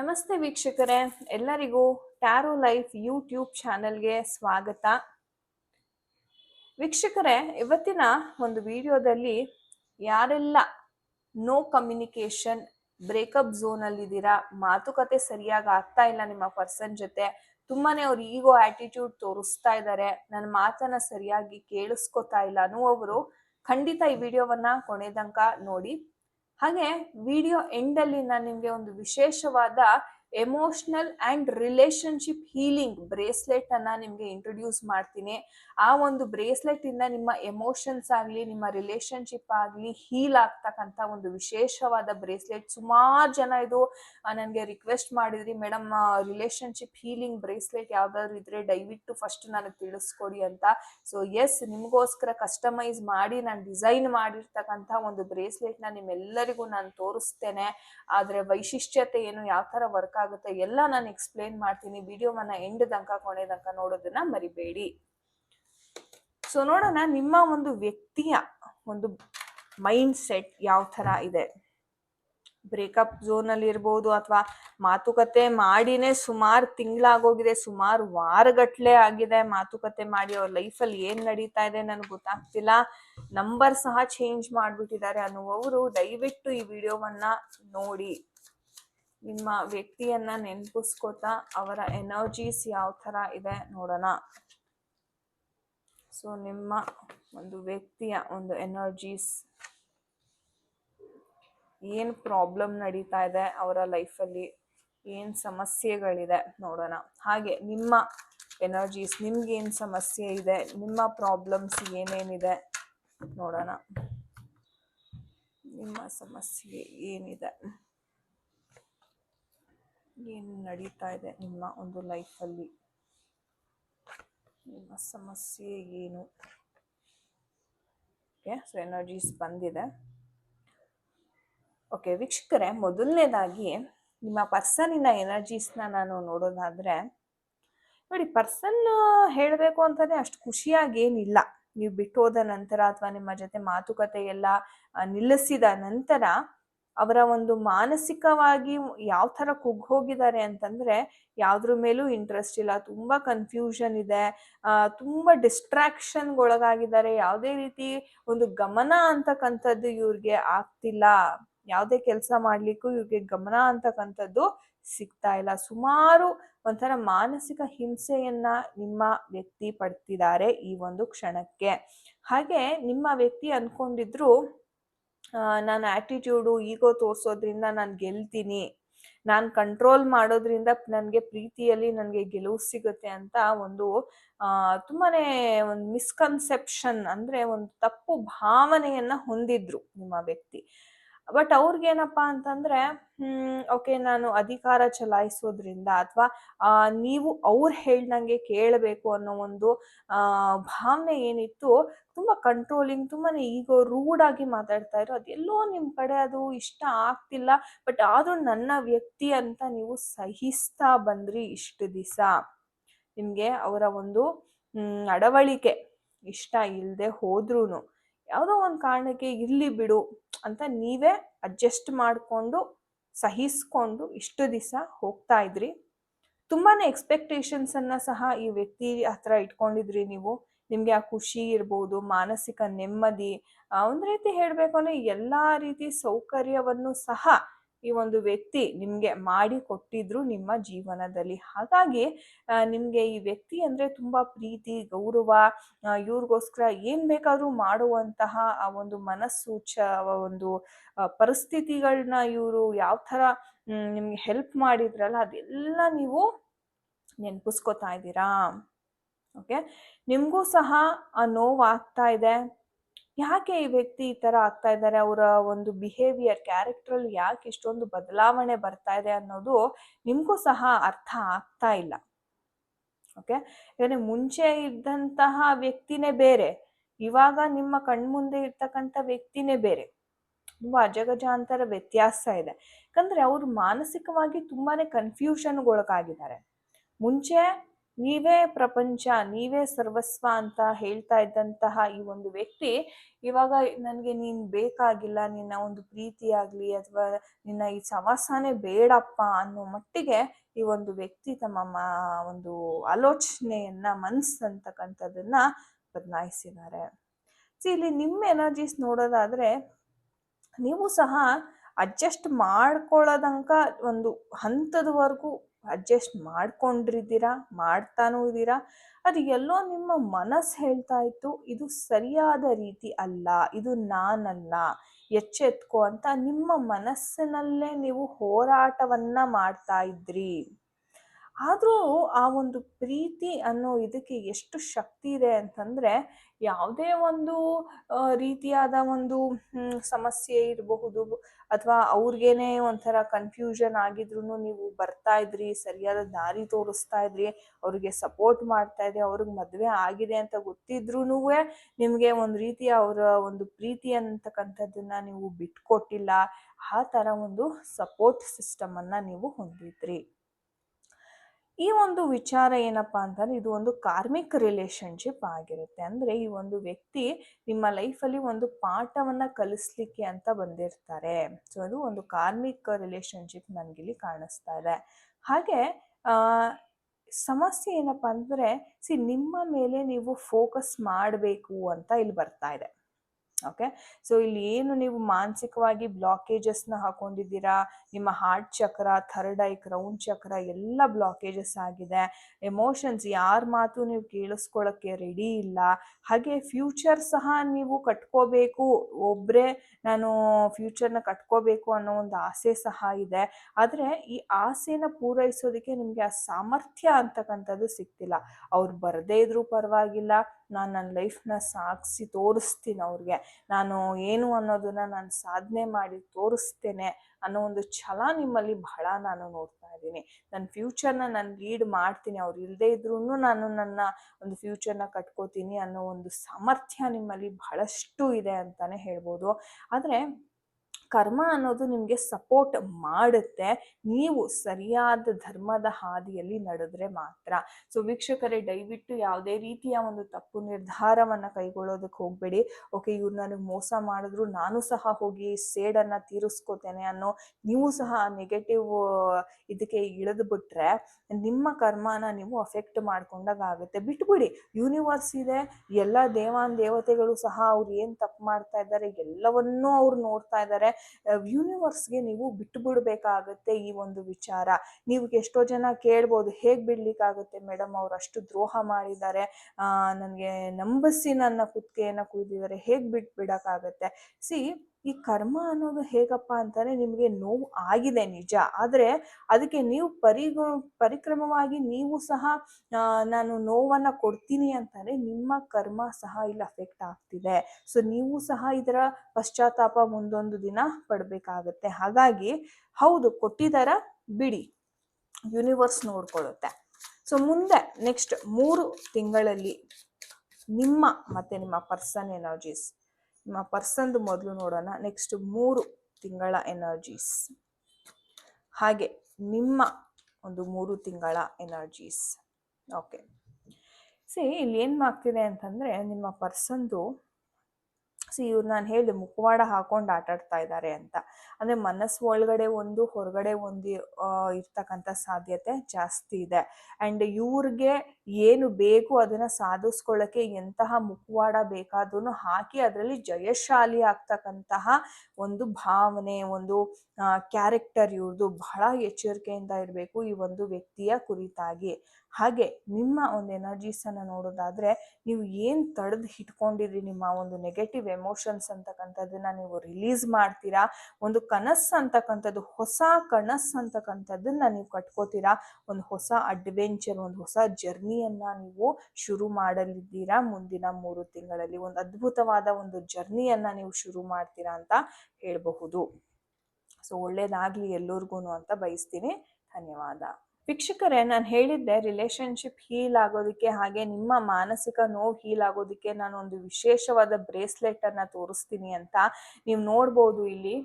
ನಮಸ್ತೆ ವೀಕ್ಷಕರೇ, ಎಲ್ಲರಿಗೂ ಟ್ಯಾರೋ ಲೈಫ್ ಯೂಟ್ಯೂಬ್ ಚಾನೆಲ್ಗೆ ಸ್ವಾಗತ. ವೀಕ್ಷಕರೇ, ಇವತ್ತಿನ ಒಂದು ವಿಡಿಯೋದಲ್ಲಿ ಯಾರೆಲ್ಲ ನೋ ಕಮ್ಯುನಿಕೇಶನ್ ಬ್ರೇಕಪ್ ಝೋನ್ ಅಲ್ಲಿ ಇದ್ದೀರಾ, ಮಾತುಕತೆ ಸರಿಯಾಗಿ ಆಗ್ತಾ ಇಲ್ಲ ನಿಮ್ಮ ಪರ್ಸನ್ ಜೊತೆ, ತುಂಬಾನೇ ಅವ್ರು ಈಗೋ ಆಟಿಟ್ಯೂಡ್ ತೋರಿಸ್ತಾ ಇದ್ದಾರೆ ನನ್ನ ಮಾತನ್ನ ಸರಿಯಾಗಿ ಕೇಳಿಸ್ಕೊತಾ ಇಲ್ಲ ಅನ್ನುವವರು ಖಂಡಿತ ಈ ವಿಡಿಯೋವನ್ನ ಕೊನೆ ತನಕ ನೋಡಿ. ಹಾಗೆ ವಿಡಿಯೋ ಎಂಡಲ್ಲಿ ನಾನು ನಿಮಗೆ ಒಂದು ವಿಶೇಷವಾದ emotional and relationship healing bracelet ಅನ್ನ ನಿಮ್ಗೆ ಇಂಟ್ರೊಡ್ಯೂಸ್ ಮಾಡ್ತೀನಿ. ಆ ಒಂದು ಬ್ರೇಸ್ಲೆಟ್ ಇಂದ ನಿಮ್ಮ ಎಮೋಷನ್ಸ್ ಆಗ್ಲಿ, ನಿಮ್ಮ ರಿಲೇಶನ್ಶಿಪ್ ಆಗ್ಲಿ ಹೀಲ್ ಆಗ್ತಕ್ಕಂತ ಒಂದು ವಿಶೇಷವಾದ ಬ್ರೇಸ್ಲೆಟ್ ಸುಮಾರು ಜನ ಇದು ನನಗೆ ರಿಕ್ವೆಸ್ಟ್ ಮಾಡಿದ್ರಿ. ಮೇಡಮ್ ರಿಲೇಶನ್ಶಿಪ್ ಹೀಲಿಂಗ್ ಬ್ರೇಸ್ಲೆಟ್ ಯಾವ್ದಾದ್ರು ಇದ್ರೆ ದಯವಿಟ್ಟು ಫಸ್ಟ್ ನನಗೆ ತಿಳಿಸ್ಕೊಡಿ ಅಂತ. ಸೊ ಎಸ್ ನಿಮಗೋಸ್ಕರ ಕಸ್ಟಮೈಸ್ ಮಾಡಿ ನಾನು ಡಿಸೈನ್ ಮಾಡಿರ್ತಕ್ಕಂಥ ಒಂದು ಬ್ರೇಸ್ಲೆಟ್ನ ನಿಮ್ಮೆಲ್ಲರಿಗೂ ನಾನು ತೋರಿಸ್ತೇನೆ. ಆದ್ರೆ ವೈಶಿಷ್ಟ್ಯತೆ ಏನು ಯಾವ ತರ ವರ್ಕ್ ಆಗುತ್ತೆ ಎಲ್ಲ ನಾನು ಎಕ್ಸ್ಪ್ಲೇನ್ ಮಾಡ್ತೀನಿ. ವಿಡಿಯೋವನ್ನ ಎಂಡ್ ತನಕ, ಕೊನೆ ತನಕ ನೋಡೋದನ್ನ ಮರಿಬೇಡಿ. ಸೊ ನೋಡೋಣ, ನಿಮ್ಮ ಒಂದು ವ್ಯಕ್ತಿಯ ಒಂದು ಮೈಂಡ್ ಸೆಟ್ ಯಾವ ತರ ಇದೆ? ಬ್ರೇಕಪ್ ಝೋನ್ ಅಲ್ಲಿ ಇರ್ಬೋದು ಅಥವಾ ಮಾತುಕತೆ ಮಾಡಿನೇ ಸುಮಾರು ತಿಂಗಳಾಗೋಗಿದೆ, ಸುಮಾರು ವಾರಗಟ್ಲೆ ಆಗಿದೆ ಮಾತುಕತೆ ಮಾಡಿ, ಅವ್ರ ಲೈಫಲ್ಲಿ ಏನು ನಡೀತಾ ಇದೆ ನನಗೆ ಗೊತ್ತಾಗ್ತಿಲ್ಲ. ನಂಬರ್ ಸಹ ಚೇಂಜ್ ಮಾಡ್ಬಿಟ್ಟಿದ್ದಾರೆ ಅನ್ನುವವರು ದಯವಿಟ್ಟು ಈ ವಿಡಿಯೋವನ್ನ ನೋಡಿ. ನಿಮ್ಮ ವ್ಯಕ್ತಿಯನ್ನ ನೆನಪಿಸ್ಕೋತಾ ಅವರ ಎನರ್ಜೀಸ್ ಯಾವ ತರ ಇದೆ ನೋಡೋಣ. ಸೊ, ನಿಮ್ಮ ಒಂದು ವ್ಯಕ್ತಿಯ ಒಂದು ಎನರ್ಜೀಸ್. ಏನು ಪ್ರಾಬ್ಲಮ್ ನಡೀತಾ ಇದೆ ಅವರ ಲೈಫಲ್ಲಿ? ಏನು ಸಮಸ್ಯೆಗಳಿದೆ ನೋಡೋಣ. ಹಾಗೆ ನಿಮ್ಮ ಎನರ್ಜೀಸ್ ನಿಮ್ಗೇನು ಸಮಸ್ಯೆ ಇದೆ? ನಿಮ್ಮ ಪ್ರಾಬ್ಲಮ್ಸ್ ಏನೇನಿದೆ ನೋಡೋಣ. ನಿಮ್ಮ ಸಮಸ್ಯೆ ಏನಿದೆ? ಏನು ನಡೀತಾ ಇದೆ ನಿಮ್ಮ ಒಂದು ಲೈಫಲ್ಲಿ ನಿಮ್ಮ ಸಮಸ್ಯೆ ಏನು? ಓಕೆ ಸೊ ಎನರ್ಜೀಸ್ ಬಂದಿದೆ. ಓಕೆ ವೀಕ್ಷಕರೇ, ಮೊದಲನೇದಾಗಿ ನಿಮ್ಮ ಪರ್ಸನಿನ ಎನರ್ಜೀಸ್ನ ನಾನು ನೋಡೋದಾದರೆ, ನೋಡಿ ಪರ್ಸನ್ ಹೇಳಬೇಕು ಅಂತಲೇ ಅಷ್ಟು ಖುಷಿಯಾಗಿ ಏನಿಲ್ಲ ನೀವು ಬಿಟ್ಟು ಹೋದ ನಂತರ ಅಥವಾ ನಿಮ್ಮ ಜೊತೆ ಮಾತುಕತೆ ಎಲ್ಲ ನಿಲ್ಲಿಸಿದ ನಂತರ ಅವರ ಒಂದು ಮಾನಸಿಕವಾಗಿ ಯಾವ ಥರ ಕುಗ್ಗೋಗಿದ್ದಾರೆ ಅಂತಂದರೆ ಯಾವ್ದ್ರ ಮೇಲೂ ಇಂಟ್ರೆಸ್ಟ್ ಇಲ್ಲ. ತುಂಬಾ ಕನ್ಫ್ಯೂಷನ್ ಇದೆ. ತುಂಬ ತುಂಬಾ ಡಿಸ್ಟ್ರಾಕ್ಷನ್ ಒಳಗಾಗಿದ್ದಾರೆ ಯಾವುದೇ ರೀತಿ ಒಂದು ಗಮನ ಅಂತಕ್ಕಂಥದ್ದು ಇವ್ರಿಗೆ ಆಗ್ತಿಲ್ಲ. ಯಾವುದೇ ಕೆಲಸ ಮಾಡಲಿಕ್ಕೂ ಇವ್ರಿಗೆ ಗಮನ ಅಂತಕ್ಕಂಥದ್ದು ಸಿಗ್ತಾ ಇಲ್ಲ. ಸುಮಾರು ಒಂಥರ ಮಾನಸಿಕ ಹಿಂಸೆಯನ್ನ ನಿಮ್ಮ ವ್ಯಕ್ತಿ ಪಡ್ತಿದ್ದಾರೆ ಈ ಒಂದು ಕ್ಷಣಕ್ಕೆ. ಹಾಗೆ ನಿಮ್ಮ ವ್ಯಕ್ತಿ ಅನ್ಕೊಂಡಿದ್ರು ನಾನು ಆ್ಯಟಿಟ್ಯೂಡು ಈಗೋ ತೋರಿಸೋದ್ರಿಂದ ನಾನು ಗೆಲ್ತೀನಿ. ನಾನು ಕಂಟ್ರೋಲ್ ಮಾಡೋದ್ರಿಂದ ನನಗೆ ಪ್ರೀತಿಯಲ್ಲಿ ನನಗೆ ಗೆಲುವು ಸಿಗುತ್ತೆ ಅಂತ ಒಂದು ತುಂಬಾ ಒಂದು ಮಿಸ್ಕನ್ಸೆಪ್ಷನ್ ಅಂದರೆ ಒಂದು ತಪ್ಪು ಭಾವನೆಯನ್ನು ಹೊಂದಿದ್ರು ನಿಮ್ಮ ವ್ಯಕ್ತಿ. ಬಟ್ ಅವ್ರಿಗೇನಪ್ಪಾ ಅಂತಂದ್ರೆ, ಹ್ಮ್ ಓಕೆ ನಾನು ಅಧಿಕಾರ ಚಲಾಯಿಸೋದ್ರಿಂದ ಅಥವಾ ನೀವು ಅವ್ರು ಹೇಳ್ದಂಗೆ ಕೇಳಬೇಕು ಅನ್ನೋ ಒಂದು ಭಾವನೆ ಏನಿತ್ತು, ತುಂಬಾ ಕಂಟ್ರೋಲಿಂಗ್ ತುಂಬಾನೇ ಈಗೋ ರೂಡ್ ಆಗಿ ಮಾತಾಡ್ತಾ ಇರೋ, ಅದೆಲ್ಲೋ ನಿಮ್ ಕಡೆ ಅದು ಇಷ್ಟ ಆಗ್ತಿಲ್ಲ. ಬಟ್ ಆದ್ರೂ ನನ್ನ ವ್ಯಕ್ತಿ ಅಂತ ನೀವು ಸಹಿಸ್ತಾ ಬಂದ್ರಿ ಇಷ್ಟು ದಿವಸ. ನಿಮ್ಗೆ ಅವರ ಒಂದು, ಹ್ಮ್, ನಡವಳಿಕೆ ಇಷ್ಟ ಇಲ್ಲದೆ ಹೋದ್ರೂನು. ಯಾವುದೋ ಒಂದು ಕಾರಣಕ್ಕೆ ಇರಲಿ ಬಿಡು ಅಂತ ನೀವೇ ಅಡ್ಜಸ್ಟ್ ಮಾಡಿಕೊಂಡು, ಸಹಿಸ್ಕೊಂಡು ಇಷ್ಟು ದಿವಸ ಹೋಗ್ತಾ ಇದ್ರಿ. ತುಂಬಾ ಎಕ್ಸ್ಪೆಕ್ಟೇಷನ್ಸನ್ನು ಸಹ ಈ ವ್ಯಕ್ತಿ ಹತ್ರ ಇಟ್ಕೊಂಡಿದ್ರಿ ನೀವು. ನಿಮಗೆ ಆ ಖುಷಿ ಇರ್ಬೋದು, ಮಾನಸಿಕ ನೆಮ್ಮದಿ ಒಂದು ರೀತಿ ಹೇಳಬೇಕು ಅಂದರೆ ಎಲ್ಲ ರೀತಿ ಸೌಕರ್ಯವನ್ನು ಸಹ ಈ ಒಂದು ವ್ಯಕ್ತಿ ನಿಮ್ಗೆ ಮಾಡಿ ಕೊಟ್ಟಿದ್ರು ನಿಮ್ಮ ಜೀವನದಲ್ಲಿ. ಹಾಗಾಗಿ ನಿಮಗೆ ಈ ವ್ಯಕ್ತಿ ಅಂದ್ರೆ ತುಂಬಾ ಪ್ರೀತಿ, ಗೌರವ ಇವ್ರಿಗೋಸ್ಕರ ಏನ್ ಬೇಕಾದ್ರೂ ಮಾಡುವಂತಹ ಆ ಒಂದು ಮನಸ್ಸು ಚ ಒಂದು ಪರಿಸ್ಥಿತಿಗಳನ್ನ ಇವರು ಯಾವ ತರ ನಿಮಗೆ ಹೆಲ್ಪ್ ಮಾಡಿದ್ರಲ್ಲ, ಅದೆಲ್ಲ ನೀವು ನೆನ್ಪಿಸ್ಕೊತಾ ಇದ್ದೀರಾ? ಓಕೆ ನಿಮಗೂ ಸಹ ಆ ನೋವು ಆಗ್ತಾ ಇದೆ. ಯಾಕೆ ಈ ವ್ಯಕ್ತಿ ಈ ಥರ ಆಗ್ತಾ ಇದ್ದಾರೆ? ಅವರ ಒಂದು ಬಿಹೇವಿಯರ್ ಕ್ಯಾರೆಕ್ಟ್ರಲ್ಲಿ ಯಾಕೆ ಇಷ್ಟೊಂದು ಬದಲಾವಣೆ ಬರ್ತಾ ಇದೆ ಅನ್ನೋದು ನಿಮಗೂ ಸಹ ಅರ್ಥ ಆಗ್ತಾ ಇಲ್ಲ. ಓಕೆ ಯಾಕಂದ್ರೆ ಮುಂಚೆ ಇದ್ದಂತಹ ವ್ಯಕ್ತಿನೇ ಬೇರೆ, ಇವಾಗ ನಿಮ್ಮ ಕಣ್ಮುಂದೆ ಇರ್ತಕ್ಕಂಥ ವ್ಯಕ್ತಿನೇ ಬೇರೆ. ತುಂಬಾ ಅಜಗಜಾಂತರ ವ್ಯತ್ಯಾಸ ಇದೆ. ಯಾಕಂದ್ರೆ ಅವರು ಮಾನಸಿಕವಾಗಿ ತುಂಬಾನೇ ಕನ್ಫ್ಯೂಷನ್ಗೊಳಗಾಗಿದ್ದಾರೆ ಮುಂಚೆ ನೀವೇ ಪ್ರಪಂಚ, ನೀವೇ ಸರ್ವಸ್ವ ಅಂತ ಹೇಳ್ತಾ ಇದ್ದಂತಹ ಈ ಒಂದು ವ್ಯಕ್ತಿ, ಇವಾಗ ನನಗೆ ನೀನು ಬೇಕಾಗಿಲ್ಲ, ನಿನ್ನ ಒಂದು ಪ್ರೀತಿಯಾಗಲಿ ಅಥವಾ ನಿನ್ನ ಈ ಸವಾಸನೇ ಬೇಡಪ್ಪ ಅನ್ನೋ ಮಟ್ಟಿಗೆ ಈ ಒಂದು ವ್ಯಕ್ತಿ ತಮ್ಮ ಒಂದು ಆಲೋಚನೆಯನ್ನ ಮನಸ್ಸು ಅಂತಕ್ಕಂಥದ್ದನ್ನ ಬದಲಾಯಿಸಿದ್ದಾರೆ. ಸಿ ಇಲ್ಲಿ ನಿಮ್ಮ ಎನರ್ಜೀಸ್ ನೋಡೋದಾದ್ರೆ, ನೀವು ಸಹ ಅಡ್ಜಸ್ಟ್ ಮಾಡ್ಕೊಳ್ಳೋದಂಕ ಒಂದು ಹಂತದವರೆಗೂ ಅಡ್ಜಸ್ಟ್ ಮಾಡ್ಕೊಂಡಿದ್ದೀರಾ, ಮಾಡ್ತಾನೂ ಇದ್ದೀರಾ? ಅದು ಎಲ್ಲೋ ನಿಮ್ಮ ಮನಸ್ಸು ಹೇಳ್ತಾ ಇತ್ತು, ಇದು ಸರಿಯಾದ ರೀತಿ ಅಲ್ಲ, ಇದು ನಾನಲ್ಲ, ಎಚ್ಚೆತ್ಕೊ ಅಂತ ನಿಮ್ಮ ಮನಸ್ಸಿನಲ್ಲೇ ನೀವು ಹೋರಾಟವನ್ನ ಮಾಡ್ತಾ ಇದ್ರಿ. ಆದರೂ ಆ ಒಂದು ಪ್ರೀತಿ ಅನ್ನೋ ಇದಕ್ಕೆ ಎಷ್ಟು ಶಕ್ತಿ ಇದೆ ಅಂತಂದರೆ, ಯಾವುದೇ ಒಂದು ರೀತಿಯಾದ ಒಂದು ಸಮಸ್ಯೆ ಇರಬಹುದು ಅಥವಾ ಅವ್ರಿಗೇನೆ ಒಂಥರ ಕನ್ಫ್ಯೂಷನ್ ಆಗಿದ್ರು ನೀವು ಬರ್ತಾ ಇದ್ರಿ, ಸರಿಯಾದ ದಾರಿ ತೋರಿಸ್ತಾ ಇದ್ರಿ, ಅವ್ರಿಗೆ ಸಪೋರ್ಟ್ ಮಾಡ್ತಾ ಇದ್ರಿ, ಅವ್ರಿಗೆ ಮದುವೆ ಆಗಿದೆ ಅಂತ ಗೊತ್ತಿದ್ರೂ ನಿಮಗೆ ಒಂದು ರೀತಿ ಅವರ ಒಂದು ಪ್ರೀತಿ ಅಂತಕ್ಕಂಥದ್ದನ್ನ ನೀವು ಬಿಟ್ಕೊಟ್ಟಿಲ್ಲ. ಆ ಥರ ಒಂದು ಸಪೋರ್ಟ್ ಸಿಸ್ಟಮನ್ನು ನೀವು ಹೊಂದಿದ್ರಿ. ಈ ಒಂದು ವಿಚಾರ ಏನಪ್ಪ ಅಂತಂದ್ರೆ, ಇದು ಒಂದು ಕಾರ್ಮಿಕ ರಿಲೇಶನ್ಶಿಪ್ ಆಗಿರುತ್ತೆ. ಅಂದ್ರೆ ಈ ಒಂದು ವ್ಯಕ್ತಿ ನಿಮ್ಮ ಲೈಫಲ್ಲಿ ಒಂದು ಪಾಠವನ್ನ ಕಲಿಸ್ಲಿಕ್ಕೆ ಅಂತ ಬಂದಿರ್ತಾರೆ. ಸೊ ಅದು ಒಂದು ಕಾರ್ಮಿಕ ರಿಲೇಶನ್ಶಿಪ್ ನನಗಿಲ್ಲಿ ಕಾಣಿಸ್ತಾ ಇದೆ. ಹಾಗೆ, ಆ, ಸಮಸ್ಯೆ ಏನಪ್ಪ ಅಂದ್ರೆ ಸಿ ನಿಮ್ಮ ಮೇಲೆ ನೀವು ಫೋಕಸ್ ಮಾಡಬೇಕು ಅಂತ ಇಲ್ಲಿ ಬರ್ತಾ ಇದೆ. ಓಕೆ ಸೊ ಇಲ್ಲಿ ಏನು ನೀವು ಮಾನಸಿಕವಾಗಿ ಬ್ಲಾಕೇಜಸ್ನ ಹಾಕೊಂಡಿದ್ದೀರಾ? ನಿಮ್ಮ ಹಾರ್ಟ್ ಚಕ್ರ ಥರ್ಡ್ ಐ ಕ್ರೌನ್ ಚಕ್ರ ಎಲ್ಲ ಬ್ಲಾಕೇಜಸ್ ಆಗಿದೆ. ಎಮೋಷನ್ಸ್ ಯಾರ ಮಾತು ನೀವು ಕೇಳಿಸ್ಕೊಳ್ಳೋಕ್ಕೆ ರೆಡಿ ಇಲ್ಲ. ಹಾಗೆ ಫ್ಯೂಚರ್ ಸಹ ನೀವು ಕಟ್ಕೋಬೇಕು. ಒಬ್ಬರೇ ನಾನು ಫ್ಯೂಚರ್ನ ಕಟ್ಕೋಬೇಕು ಅನ್ನೋ ಒಂದು ಆಸೆ ಸಹ ಇದೆ. ಆದರೆ ಈ ಆಸೆನ ಪೂರೈಸೋದಕ್ಕೆ ನಿಮಗೆ ಆ ಸಾಮರ್ಥ್ಯ ಅಂತಕ್ಕಂಥದ್ದು ಸಿಗ್ತಿಲ್ಲ. ಅವ್ರು ಬರದೇ ಇದ್ರೂ ಪರವಾಗಿಲ್ಲ. ನಾನು ನನ್ನ ಲೈಫ್ನ ಸಾಗಿಸಿ ತೋರಿಸ್ತೀನಿ ಅವ್ರಿಗೆ. ನಾನು ಏನು ಅನ್ನೋದನ್ನ ನಾನು ಸಾಧನೆ ಮಾಡಿ ತೋರಿಸ್ತೇನೆ ಅನ್ನೋ ಒಂದು ಛಲ ನಿಮ್ಮಲ್ಲಿ ಬಹಳ ನಾನು ನೋಡ್ತಾ ಇದ್ದೀನಿ. ನನ್ನ ಫ್ಯೂಚರ್ನ ನಾನು ಲೀಡ್ ಮಾಡ್ತೀನಿ, ಅವ್ರು ಇಲ್ಲದೇ ಇದ್ರೂ ನಾನು ನನ್ನ ಒಂದು ಫ್ಯೂಚರ್ನ ಕಟ್ಕೋತೀನಿ ಅನ್ನೋ ಒಂದು ಸಾಮರ್ಥ್ಯ ನಿಮ್ಮಲ್ಲಿ ಬಹಳಷ್ಟು ಇದೆ ಅಂತಾನೆ ಹೇಳ್ಬೋದು. ಆದರೆ ಕರ್ಮ ಅನ್ನೋದು ನಿಮಗೆ ಸಪೋರ್ಟ್ ಮಾಡುತ್ತೆ. ನೀವು ಸರಿಯಾದ ಧರ್ಮದ ಹಾದಿಯಲ್ಲಿ ನಡೆದ್ರೆ ಮಾತ್ರ. ಸೊ ವೀಕ್ಷಕರೇ, ದಯವಿಟ್ಟು ಯಾವುದೇ ರೀತಿಯ ಒಂದು ತಪ್ಪು ನಿರ್ಧಾರವನ್ನು ಕೈಗೊಳ್ಳೋದಕ್ಕೆ ಹೋಗಬೇಡಿ. ಓಕೆ ಇವ್ರು ನನಗೆ ಮೋಸ ಮಾಡಿದ್ರು, ನಾನು ಸಹ ಹೋಗಿ ಸೇಡನ್ನು ತೀರಿಸ್ಕೋತೇನೆ ಅನ್ನೋ ನೀವು ಸಹ ನೆಗೆಟಿವ್ ಇದಕ್ಕೆ ಇಳಿದು ಬಿಟ್ರೆ ನಿಮ್ಮ ಕರ್ಮನ ನೀವು ಅಫೆಕ್ಟ್ ಮಾಡ್ಕೊಂಡಾಗ ಆಗುತ್ತೆ. ಬಿಟ್ಬಿಡಿ ಯೂನಿವರ್ಸ್ ಇದೆ, ಎಲ್ಲ ದೇವಾನ್ ದೇವತೆಗಳು ಸಹ ಅವ್ರು ಏನು ತಪ್ಪು ಮಾಡ್ತಾ ಇದ್ದಾರೆ, ಎಲ್ಲವನ್ನೂ ಅವ್ರು ನೋಡ್ತಾ ಇದ್ದಾರೆ. ಯೂನಿವರ್ಸ್ಗೆ ನೀವು ಬಿಟ್ಟು ಬಿಡಬೇಕಾಗತ್ತೆ ಈ ಒಂದು ವಿಚಾರ. ನೀವು ಎಷ್ಟೋ ಜನ ಕೇಳ್ಬೋದು, ಹೇಗೆ ಬಿಡ್ಲಿಕ್ಕಾಗುತ್ತೆ ಮೇಡಮ್ ಅವ್ರು ಅಷ್ಟು ದ್ರೋಹ ಮಾಡಿದ್ದಾರೆ. ನನಗೆ ನಂಬಿಸಿ ನನ್ನ ಕುತ್ತಿಗೆಯನ್ನು ಕುಯ್ದಿದ್ದಾರೆ, ಹೇಗೆ ಬಿಟ್ಟು ಬಿಡೋಕ್ಕಾಗತ್ತೆ? ಸಿ ಈ ಕರ್ಮ ಅನ್ನೋದು ಹೇಗಪ್ಪ ಅಂತಾರೆ ನಿಮಗೆ ನೋವು ಆಗಿದೆ ನಿಜ. ಆದರೆ ಅದಕ್ಕೆ ನೀವು ಪರಿಗು, ಪರಿಕ್ರಮವಾಗಿ ನೀವು ಸಹ ನಾನು ನೋವನ್ನು ಕೊಡ್ತೀನಿ ಅಂತಾರೆ ನಿಮ್ಮ ಕರ್ಮ ಸಹ ಇಲ್ಲಿ ಅಫೆಕ್ಟ್ ಆಗ್ತಿದೆ. ಸೊ ನೀವು ಸಹ ಇದರ ಪಶ್ಚಾತ್ತಾಪ ಮುಂದೊಂದು ದಿನ ಪಡಬೇಕಾಗತ್ತೆ. ಹಾಗಾಗಿ ಹೌದು, ಕೊಟ್ಟಿದಾರ ಬಿಡಿ. ಯೂನಿವರ್ಸ್ ನೋಡ್ಕೊಳ್ಳುತ್ತೆ. ಸೊ ಮುಂದೆ ನೆಕ್ಸ್ಟ್ ಮೂರು ತಿಂಗಳಲ್ಲಿ ನಿಮ್ಮ ಮತ್ತೆ ನಿಮ್ಮ ಪರ್ಸನ್ ಎನರ್ಜೀಸ್ ಪರ್ಸನ್ದು ಮೊದಲು ನೋಡೋಣ ನೆಕ್ಸ್ಟ್ ಮೂರು ತಿಂಗಳ ಎನರ್ಜೀಸ್ ಹಾಗೆ ನಿಮ್ಮ ಒಂದು ಮೂರು ತಿಂಗಳ ಎನರ್ಜೀಸ್ ಓಕೆ ಸಿ ಇಲ್ಲಿ ಏನು ಮಾಡ್ತಿದೆ ಅಂತಂದರೆ, ನಿಮ್ಮ ಪರ್ಸನ್ದು ಸಿ ಇವ್ರು ನಾನು ಹೇಳಿದೆ ಮುಖವಾಡ ಹಾಕೊಂಡು ಆಟಾಡ್ತಾ ಇದ್ದಾರೆ ಅಂತ. ಅಂದರೆ ಮನಸ್ಸು ಒಳಗಡೆ ಒಂದು, ಹೊರಗಡೆ ಒಂದು ಇರ್ತಕ್ಕಂಥ ಸಾಧ್ಯತೆ ಜಾಸ್ತಿ ಇದೆ. ಆ್ಯಂಡ್ ಇವ್ರಿಗೆ ಏನು ಬೇಕು ಅದನ್ನು ಸಾಧಿಸ್ಕೊಳ್ಳೋಕ್ಕೆ ಎಂತಹ ಮುಖವಾಡ ಬೇಕಾದ್ರೂ ಹಾಕಿ ಅದರಲ್ಲಿ ಜಯಶಾಲಿ ಆಗ್ತಕ್ಕಂತಹ ಒಂದು ಭಾವನೆ, ಒಂದು ಕ್ಯಾರೆಕ್ಟರ್ ಇವ್ರದ್ದು ಬಹಳ ಎಚ್ಚರಿಕೆಯಿಂದ ಇರಬೇಕು ಈ ಒಂದು ವ್ಯಕ್ತಿಯ ಕುರಿತಾಗಿ. ಹಾಗೆ ನಿಮ್ಮ ಒಂದು ಎನರ್ಜೀಸನ್ನು ನೋಡೋದಾದರೆ ನೀವು ಏನು ತಡೆದು ಇಟ್ಕೊಂಡಿದ್ರಿ ನಿಮ್ಮ ಒಂದು ನೆಗೆಟಿವ್ ಎಮೋಷನ್ಸ್ ಅಂತಕ್ಕಂಥದ್ದನ್ನ ನೀವು ರಿಲೀಸ್ ಮಾಡ್ತೀರಾ? ಒಂದು ಕನಸು ಅಂತಕ್ಕಂಥದ್ದು, ಹೊಸ ಕನಸು ಅಂತಕ್ಕಂಥದ್ದನ್ನ ನೀವು ಕಟ್ಕೋತೀರಾ? ಒಂದು ಹೊಸ ಅಡ್ವೆಂಚರ್ ಒಂದು ಹೊಸ ಜರ್ನಿಯನ್ನ ನೀವು ಶುರು ಮಾಡಲಿದ್ದೀರಾ ಮುಂದಿನ ಮೂರು ತಿಂಗಳಲ್ಲಿ? ಒಂದು ಅದ್ಭುತವಾದ ಒಂದು ಜರ್ನಿಯನ್ನ ನೀವು ಶುರು ಮಾಡ್ತೀರಾ ಅಂತ ಹೇಳಬಹುದು. ಸೊ, ಒಳ್ಳೇದಾಗ್ಲಿ ಎಲ್ಲರಿಗೂ ಅಂತ ಬಯಸ್ತೀನಿ. ಧನ್ಯವಾದ. ವೀಕ್ಷಕರೇ, ನಾನು ಹೇಳಿದ್ದೆ ರಿಲೇಶನ್ಶಿಪ್ ಹೀಲ್ ಆಗೋದಕ್ಕೆ ಹಾಗೆ ನಿಮ್ಮ ಮಾನಸಿಕ ನೋವು ಹೀಲ್ ಆಗೋದಕ್ಕೆ ನಾನು ಒಂದು ವಿಶೇಷವಾದ ಬ್ರೇಸ್ಲೆಟ್ ಅನ್ನ ತೋರಿಸ್ತೀನಿ ಅಂತ ನೀವು ನೋಡ್ಬೋದು ಇಲ್ಲಿ.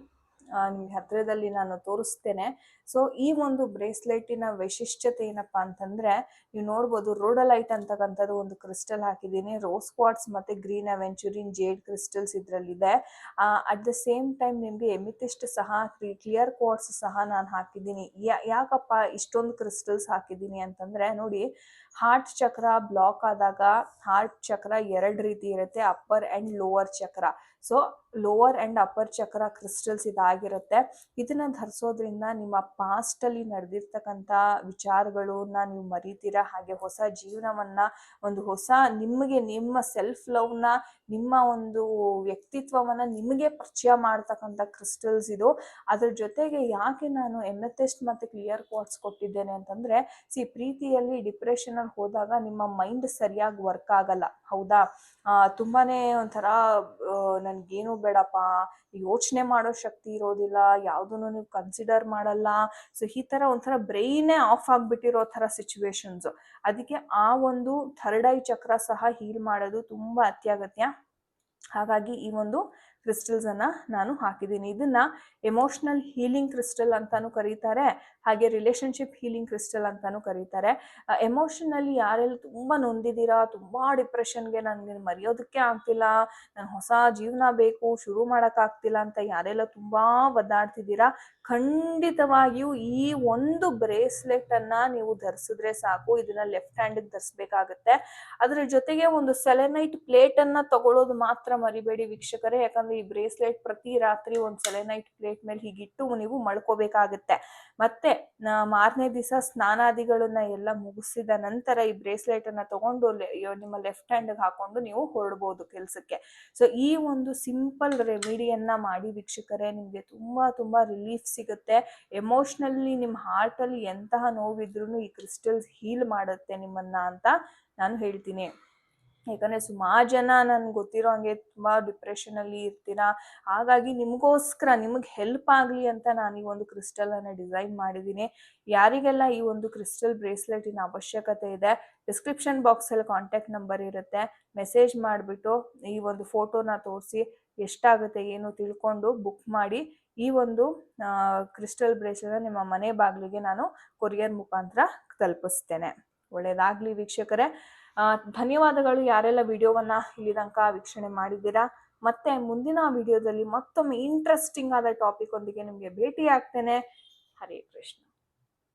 ನಿಮ್ಗೆ ಹತ್ತಿರದಲ್ಲಿ ನಾನು ತೋರಿಸ್ತೇನೆ. ಸೊ ಈ ಒಂದು ಬ್ರೇಸ್ಲೆಟಿನ ವೈಶಿಷ್ಟ್ಯತೆ ಏನಪ್ಪಾ ಅಂತಂದ್ರೆ, ನೀವು ನೋಡ್ಬೋದು ರೋಡಲೈಟ್ ಅಂತಕ್ಕಂಥದ್ದು ಒಂದು ಕ್ರಿಸ್ಟಲ್ ಹಾಕಿದ್ದೀನಿ. ರೋಸ್ ಕ್ವಾಟ್ಸ್ ಮತ್ತೆ ಗ್ರೀನ್ ಅವೆಂಚುರಿನ್ ಜೇಡ್ ಕ್ರಿಸ್ಟಲ್ಸ್ ಇದರಲ್ಲಿದೆ. ಅಟ್ ದ ಸೇಮ್ ಟೈಮ್ ನಿಮಗೆ ಎಮಿತಿಸ್ಟ್ ಸಹ ಕ್ಲಿಯರ್ ಕ್ವಾಟ್ಸ್ ಸಹ ನಾನು ಹಾಕಿದ್ದೀನಿ. ಯಾಕಪ್ಪ ಇಷ್ಟೊಂದು ಕ್ರಿಸ್ಟಲ್ಸ್ ಹಾಕಿದ್ದೀನಿ ಅಂತಂದ್ರೆ, ನೋಡಿ ಹಾರ್ಟ್ ಚಕ್ರ ಬ್ಲಾಕ್ ಆದಾಗ ಹಾರ್ಟ್ ಚಕ್ರ ಎರಡು ರೀತಿ ಇರುತ್ತೆ, upper and lower chakra. So lower and upper chakra crystals ಇದಾಗಿರುತ್ತೆ. ಇದನ್ನ ಧರಿಸೋದ್ರಿಂದ ನಿಮ್ಮ ಪಾಸ್ಟಲ್ಲಿ ನಡೆದಿರ್ತಕ್ಕಂಥ ವಿಚಾರಗಳನ್ನ ನೀವು ಮರಿತೀರಾ? ಹಾಗೆ ಹೊಸ ಜೀವನವನ್ನ, ಒಂದು ಹೊಸ ನಿಮಗೆ, ನಿಮ್ಮ ಸೆಲ್ಫ್ ಲವ್ನ ನಿಮ್ಮ ಒಂದು ವ್ಯಕ್ತಿತ್ವವನ್ನ ನಿಮಗೆ ಪರಿಚಯ ಮಾಡ್ತಕ್ಕಂಥ ಕ್ರಿಸ್ಟಲ್ಸ್ ಇದು. ಅದ್ರ ಜೊತೆಗೆ ಯಾಕೆ ನಾನು ಎಮೆಥೆಸ್ಟ್ ಮತ್ತು ಕ್ಲಿಯರ್ ಕ್ವಾಟ್ಸ್ ಕೊಟ್ಟಿದ್ದೇನೆ ಅಂತಂದ್ರೆ ಸಿ ಪ್ರೀತಿಯಲ್ಲಿ ಡಿಪ್ರೆಷನಲ್ಲಿ ಹೋದಾಗ ನಿಮ್ಮ ಮೈಂಡ್ ಸರಿಯಾಗಿ ವರ್ಕ್ ಆಗಲ್ಲ. ಹೌದಾ? ತುಂಬಾನೇ ಒಂಥರ ನನ್ಗೇನು ಬೇಡಪ್ಪ, ಯೋಚನೆ ಮಾಡೋ ಶಕ್ತಿ ಇರೋದಿಲ್ಲ ಯಾವುದನ್ನು ನೀವು ಕನ್ಸಿಡರ್ ಮಾಡಲ್ಲ. ಸೊ ಈ ಥರ ಒಂಥರ ಬ್ರೈನೇ ಆಫ್ ಆಗಿಬಿಟ್ಟಿರೋ ಥರ ಸಿಚುವೇಶನ್ಸು ಅದಕ್ಕೆ ಆ ಒಂದು ಥರ್ಡ್ ಐ ಚಕ್ರ ಸಹ ಹೀಲ್ ಮಾಡೋದು ತುಂಬ ಅತ್ಯಗತ್ಯ. ಹಾಗಾಗಿ ಈ ಒಂದು ಕ್ರಿಸ್ಟಲ್ಸ್ ಅನ್ನ ನಾನು ಹಾಕಿದ್ದೀನಿ. ಇದನ್ನ ಎಮೋಷನಲ್ ಹೀಲಿಂಗ್ ಕ್ರಿಸ್ಟಲ್ ಅಂತಾನು ಕರೀತಾರೆ. ಹಾಗೆ ರಿಲೇಶನ್ಶಿಪ್ ಹೀಲಿಂಗ್ ಕ್ರಿಸ್ಟಲ್ ಅಂತಾನು ಕರೀತಾರೆ. ಎಮೋಷನಲ್ಲಿ ಯಾರೆಲ್ಲ ತುಂಬ ನೊಂದಿದ್ದೀರಾ, ತುಂಬ ಡಿಪ್ರೆಷನ್ಗೆ ನನಗೆ ಮರೆಯೋದಕ್ಕೆ ಆಗ್ತಿಲ್ಲ, ನಾನು ಹೊಸ ಜೀವನ ಬೇಕು, ಶುರು ಮಾಡೋಕ್ಕಾಗ್ತಿಲ್ಲ ಅಂತ ಯಾರೆಲ್ಲ ತುಂಬ ಒದ್ದಾಡ್ತಿದ್ದೀರಾ, ಖಂಡಿತವಾಗಿಯೂ ಈ ಒಂದು ಬ್ರೇಸ್ಲೆಟ್ ಅನ್ನ ನೀವು ಧರಿಸಿದ್ರೆ ಸಾಕು. ಇದನ್ನ ಲೆಫ್ಟ್ ಹ್ಯಾಂಡಿಗೆ ಧರಿಸ್ಬೇಕಾಗತ್ತೆ. ಅದ್ರ ಜೊತೆಗೆ ಒಂದು ಸೆಲೆನೈಟ್ ಪ್ಲೇಟ್ ಅನ್ನ ತಗೊಳ್ಳೋದು ಮಾತ್ರ ಮರಿಬೇಡಿ ವೀಕ್ಷಕರೇ. ಯಾಕಂದ್ರೆ ಈ ಬ್ರೇಸ್ಲೆಟ್ ಪ್ರತಿ ರಾತ್ರಿ ಒಂದು ಸೆಲೆನೈಟ್ ಪ್ಲೇಟ್ ಮೇಲೆ ಹೀಗಿಟ್ಟು ನೀವು ಮಳ್ಕೋಬೇಕಾಗತ್ತೆ ಮತ್ತೆ ಮಾರನೇ ದಿವಸ ಸ್ನಾನಾದಿಗಳನ್ನ ಎಲ್ಲ ಮುಗಿಸಿದ ನಂತರ ಈ ಬ್ರೇಸ್ಲೆಟ್ ಅನ್ನ ತಗೊಂಡು ನಿಮ್ಮ ಲೆಫ್ಟ್ ಹ್ಯಾಂಡ್ ಹಾಕೊಂಡು ನೀವು ಹೊರಡ್ಬೋದು ಕೆಲಸಕ್ಕೆ. ಸೊ ಈ ಒಂದು ಸಿಂಪಲ್ ರೆಮಿಡಿಯನ್ನ ಮಾಡಿ ವೀಕ್ಷಕರೇ, ನಿಮಗೆ ತುಂಬಾ ತುಂಬಾ ರಿಲೀಫ್ ಸಿಗುತ್ತೆ. ಎಮೋಷ್ನಲಿ ನಿಮ್ಮ ಹಾರ್ಟಲ್ಲಿ ಎಂತಹ ನೋವಿದ್ರೂ ಈ ಕ್ರಿಸ್ಟಲ್ಸ್ ಹೀಲ್ ಮಾಡುತ್ತೆ ನಿಮ್ಮನ್ನ ಅಂತ ನಾನು ಹೇಳ್ತೀನಿ. ಯಾಕಂದರೆ ಸುಮಾರು ಜನ ನನ್ಗೆ ಗೊತ್ತಿರೋ ಹಾಗೆ ತುಂಬ ಡಿಪ್ರೆಷನಲ್ಲಿ ಇರ್ತೀರಾ. ಹಾಗಾಗಿ ನಿಮಗೋಸ್ಕರ ನಿಮಗೆ ಹೆಲ್ಪ್ ಆಗಲಿ ಅಂತ ನಾನು ಈ ಒಂದು ಕ್ರಿಸ್ಟಲನ್ನು ಡಿಸೈನ್ ಮಾಡಿದ್ದೀನಿ ಯಾರಿಗೆಲ್ಲ ಈ ಒಂದು ಕ್ರಿಸ್ಟಲ್ ಬ್ರೇಸ್ಲೆಟಿನ ಅವಶ್ಯಕತೆ ಇದೆ ಡಿಸ್ಕ್ರಿಪ್ಷನ್ ಬಾಕ್ಸಲ್ಲಿ ಕಾಂಟ್ಯಾಕ್ಟ್ ನಂಬರ್ ಇರುತ್ತೆ. ಮೆಸೇಜ್ ಮಾಡಿಬಿಟ್ಟು ಈ ಒಂದು ಫೋಟೋನ ತೋರಿಸಿ ಎಷ್ಟಾಗುತ್ತೆ ಏನು ತಿಳ್ಕೊಂಡು ಬುಕ್ ಮಾಡಿ ಈ ಒಂದು ಕ್ರಿಸ್ಟಲ್ ಬ್ರೇಸ್ಲೆಟ್ ನಿಮ್ಮ ಮನೆ ಬಾಗಿಲಿಗೆ ನಾನು ಕೊರಿಯರ್ ಮುಖಾಂತರ ತಲುಪಿಸ್ತೇನೆ. ಒಳ್ಳೆಯದಾಗಲಿ ವೀಕ್ಷಕರೇ. ಧನ್ಯವಾದಗಳು ಯಾರೆಲ್ಲ ವಿಡಿಯೋವನ್ನ ಇಲ್ಲಿ ತನಕ ವೀಕ್ಷಣೆ ಮಾಡಿದ್ದೀರಾ? ಮತ್ತೆ ಮುಂದಿನ ವಿಡಿಯೋದಲ್ಲಿ ಮತ್ತೊಮ್ಮೆ ಇಂಟ್ರೆಸ್ಟಿಂಗ್ ಆದ ಟಾಪಿಕ್ ಒಂದಿಗೆ ನಿಮಗೆ ಭೇಟಿ ಆಗ್ತೇನೆ ಹರೇ ಕೃಷ್ಣ.